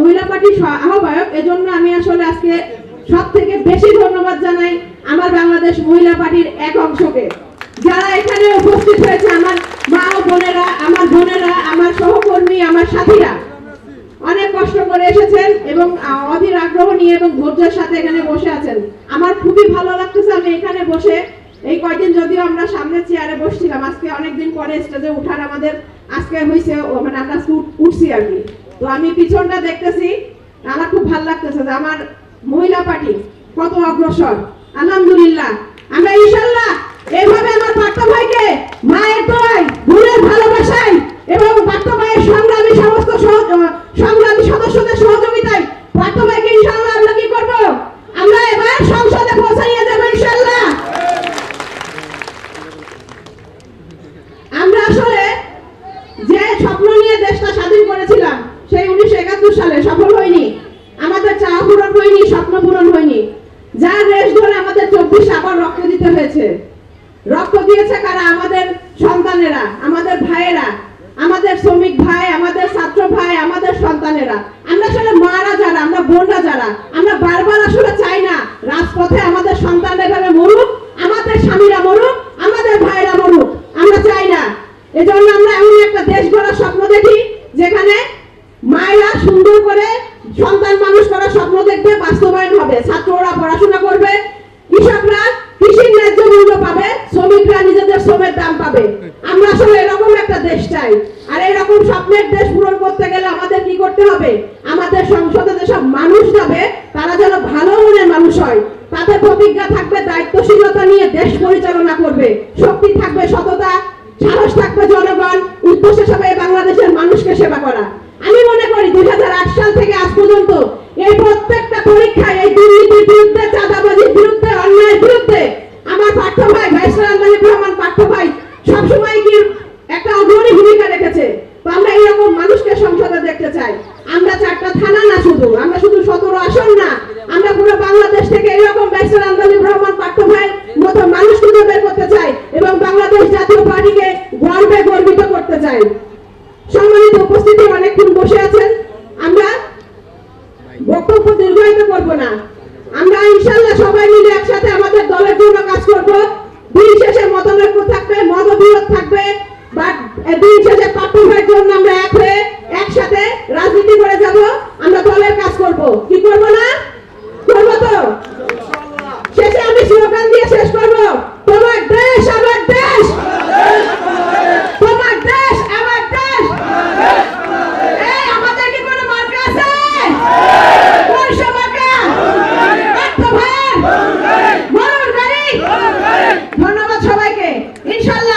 মহিলা পার্টির আহ্বায়ক, এজন্য আমি আসলে আজকে সব থেকে বেশি ধন্যবাদ জানাই আমার বাংলাদেশ মহিলা পার্টির এক অংশকে। যারা এখানে উপস্থিত হয়েছে আমার মা ও বোনেরা, আমার বোনেরা, আমার সহকর্মী, আমার সাথীরা, অনেক কষ্ট করে এসেছেন এবং অধীর আগ্রহ নিয়ে এবং ধৈর্যের সাথে এখানে বসে আছেন। আমার খুবই ভালো লাগতেছে আমি এখানে বসে। এই কয়দিন যদিও আমরা সামনে চেয়ারে বসছিলাম, আজকে অনেকদিন পরে স্টেজে উঠার আমাদের, আজকে হয়েছে মানে আমরা উঠ- উঠছি আর কি। তো আমি পিছনটা দেখতেছি, আমার খুব ভালো লাগতেছে যে আমার মহিলা পার্টি কত অগ্রসর। আলহামদুলিল্লাহ। আমরা ইনশাল্লাহ এইভাবে আমার পার্থ ভাইকে মায়ের দোয়ায়, বোনের ভালোবাসায় এবং পার্থ ভাইয়ের সংগ্রামী সমস্ত সংগ্রামী সদস্যদের সহযোগিতায় পার্থ ভাইকে ইনশাল্লাহ আমরা কি করব? আমরা এবার সংসদে পৌঁছাইয়ে দেবো ইনশাল্লাহ আমরা আসলে যে স্বপ্ন নিয়ে দেশটা দিতে হয়েছে। রক্ত দিয়েছে কারা? আমাদের সন্তানেরা, আমাদের ভাইয়েরা, আমাদের শ্রমিক ভাই, আমাদের ছাত্র ভাই, আমাদের সন্তানেরা। আমরা আসলে মারা যারা, আমরা বোনরা যারা, আমরা বারবার আসলে চাই না রাজপথে আমাদের সন্তানরা এভাবে মরুক, আমাদের স্বামীরা মরুক, আমাদের ভাইরা মরুক। আমরা চাই না। এজন্য আমরা এমন একটা দেশ গড়ার স্বপ্ন দেখি, যেখানে মায়েরা সুন্দর করে সন্তান মানুষ করার স্বপ্ন দেখবে, বাস্তবায়ন হবে। ছাত্ররা পড়াশোনা করবে, কৃষকরা শ্রমের দাম পাবে। আমরা আসলে এরকম একটা দেশ চাই। আর এরকম স্বপ্নের দেশ পূরণ করতে গেলে আমাদের কি করতে হবে? আমাদের সংসদে যেসব মানুষ যাবে, তারা যেন ভালো মনের মানুষ হয়। তাদের প্রতিজ্ঞা থাকবে, দায়িত্বশীলতা নিয়ে দেশ পরিচালনা করবে। শক্তি থাকবে, সততা, সাহস থাকবে জনগণ, উদ্দেশ্য সবে বাংলাদেশের মানুষকে সেবা করা। পার্থ ভাই ভাইসরাল মালিক রহমান পার্থ ভাই সবসময় কি একটা অগ্রণী ভূমিকা রেখেছে? আমরা এইরকম মানুষকে সংসদে দেখতে চাই। আমরা চারটা থানা না শুধু, আমরা শুধু সতেরো আসন না। আমরা পুরো বাংলাদেশ থেকে এরকম ব্যারিস্টার আন্দোলন রহমান পার্থ ভাইয়ের মতো মানুষ খুঁজে বের করতে চাই এবং বাংলাদেশ জাতীয় পার্টিকে গর্বে গর্বিত করতে চাই। সম্মানিত উপস্থিতি অনেকক্ষণ বসে আছেন। আমরা বক্তব্য দীর্ঘায়িত করব না। আমরা ইনশাল্লাহ সবাই মিলে একসাথে আমাদের দলের জন্য কাজ করব দিন শেষে মতনৈক্য থাকবে মতবিরোধ থাকবে বাট দিন শেষে পাঠ্যভাইয়ের জন্য আমরা এক হয়ে একসাথে রাজনীতি করে যাব আমরা দলের কাজ করব কি করব না করব তো শেষে আমি স্লোগান দিয়ে শেষ করব তোমার দেশ আমার দেশ তোমার দেশ আমার দেশ এই আমাদের কি কোনো মার্কা আছে কোন সমার্কা পার্থ ভাইয়ের মরণ গাড়ি ধন্যবাদ সবাইকে। ইনশাল্লাহ